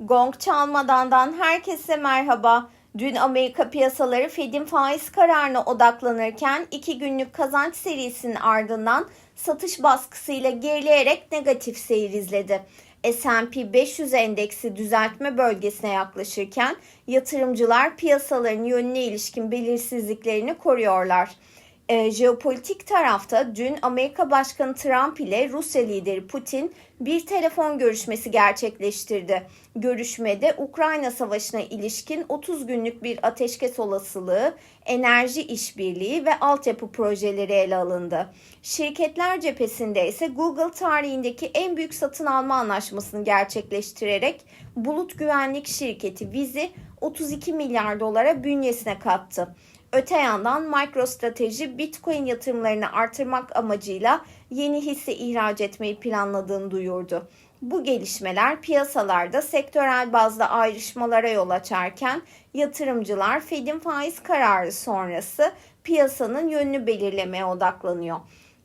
Gong çalmadandan herkese merhaba. Dün Amerika piyasaları Fed'in faiz kararına odaklanırken iki günlük kazanç serisinin ardından satış baskısıyla gerileyerek negatif seyir izledi. S&P 500 endeksi düzeltme bölgesine yaklaşırken yatırımcılar piyasaların yönüne ilişkin belirsizliklerini koruyorlar. E, jeopolitik tarafta dün Amerika Başkanı Trump ile Rusya lideri Putin bir telefon görüşmesi gerçekleştirdi. Görüşmede Ukrayna Savaşı'na ilişkin 30 günlük bir ateşkes olasılığı, enerji işbirliği ve altyapı projeleri ele alındı. Şirketler cephesinde ise Google tarihindeki en büyük satın alma anlaşmasını gerçekleştirerek bulut güvenlik şirketi Vizi 32 milyar dolara bünyesine kattı. Öte yandan MicroStrateji Bitcoin yatırımlarını artırmak amacıyla yeni hisse ihraç etmeyi planladığını duyurdu. Bu gelişmeler piyasalarda sektörel bazda ayrışmalara yol açarken yatırımcılar Fed'in faiz kararı sonrası piyasanın yönünü belirlemeye odaklanıyor.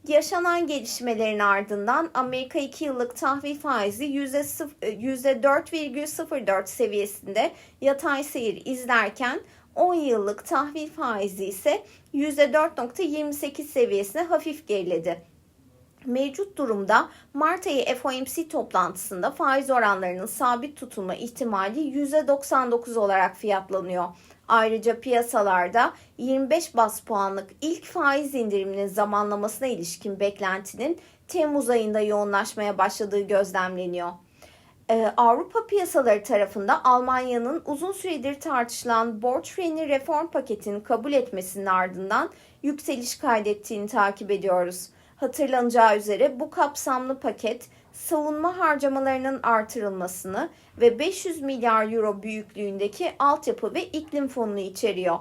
Yaşanan gelişmelerin ardından Amerika 2 yıllık tahvil faizi %4,04 seviyesinde yatay seyir izlerken 10 yıllık tahvil faizi ise %4.28 seviyesine hafif geriledi. Mevcut durumda Mart ayı FOMC toplantısında faiz oranlarının sabit tutulma ihtimali %99 olarak fiyatlanıyor. Ayrıca piyasalarda 25 bas puanlık ilk faiz indiriminin zamanlamasına ilişkin beklentinin Temmuz ayında yoğunlaşmaya başladığı gözlemleniyor. Ee, Avrupa piyasaları tarafında Almanya'nın uzun süredir tartışılan borç freni reform paketini kabul etmesinin ardından yükseliş kaydettiğini takip ediyoruz. Hatırlanacağı üzere bu kapsamlı paket savunma harcamalarının artırılmasını ve 500 milyar euro büyüklüğündeki altyapı ve iklim fonunu içeriyor.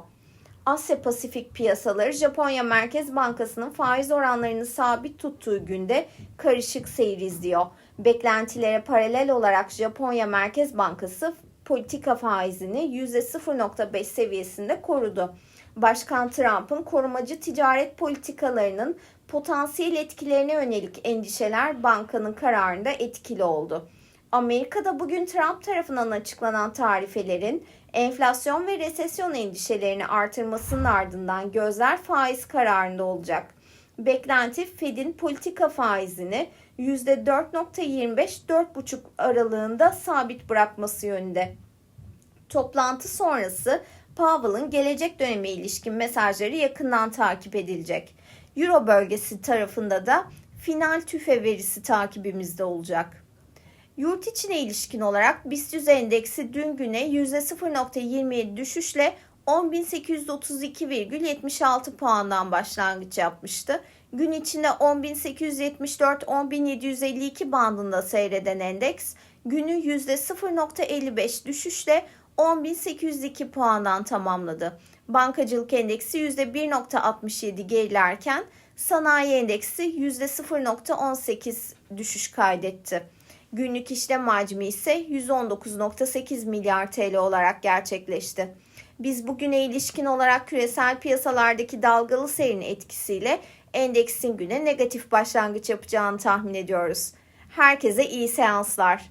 Asya Pasifik piyasaları Japonya Merkez Bankası'nın faiz oranlarını sabit tuttuğu günde karışık seyir izliyor. Beklentilere paralel olarak Japonya Merkez Bankası politika faizini %0.5 seviyesinde korudu. Başkan Trump'ın korumacı ticaret politikalarının potansiyel etkilerine yönelik endişeler bankanın kararında etkili oldu. Amerika'da bugün Trump tarafından açıklanan tarifelerin enflasyon ve resesyon endişelerini artırmasının ardından gözler faiz kararında olacak. Beklenti Fed'in politika faizini %4.25-4.5 aralığında sabit bırakması yönünde. Toplantı sonrası Powell'ın gelecek döneme ilişkin mesajları yakından takip edilecek. Euro bölgesi tarafında da final tüfe verisi takibimizde olacak. Yurt içine ilişkin olarak BIST endeksi dün güne %0.27 düşüşle 10.832,76 puandan başlangıç yapmıştı. Gün içinde 10.874-10.752 bandında seyreden endeks günü %0.55 düşüşle 10.802 puandan tamamladı. Bankacılık endeksi %1.67 gerilerken sanayi endeksi %0.18 düşüş kaydetti. Günlük işlem hacmi ise 119.8 milyar TL olarak gerçekleşti. Biz bugüne ilişkin olarak küresel piyasalardaki dalgalı seyrin etkisiyle endeksin güne negatif başlangıç yapacağını tahmin ediyoruz. Herkese iyi seanslar.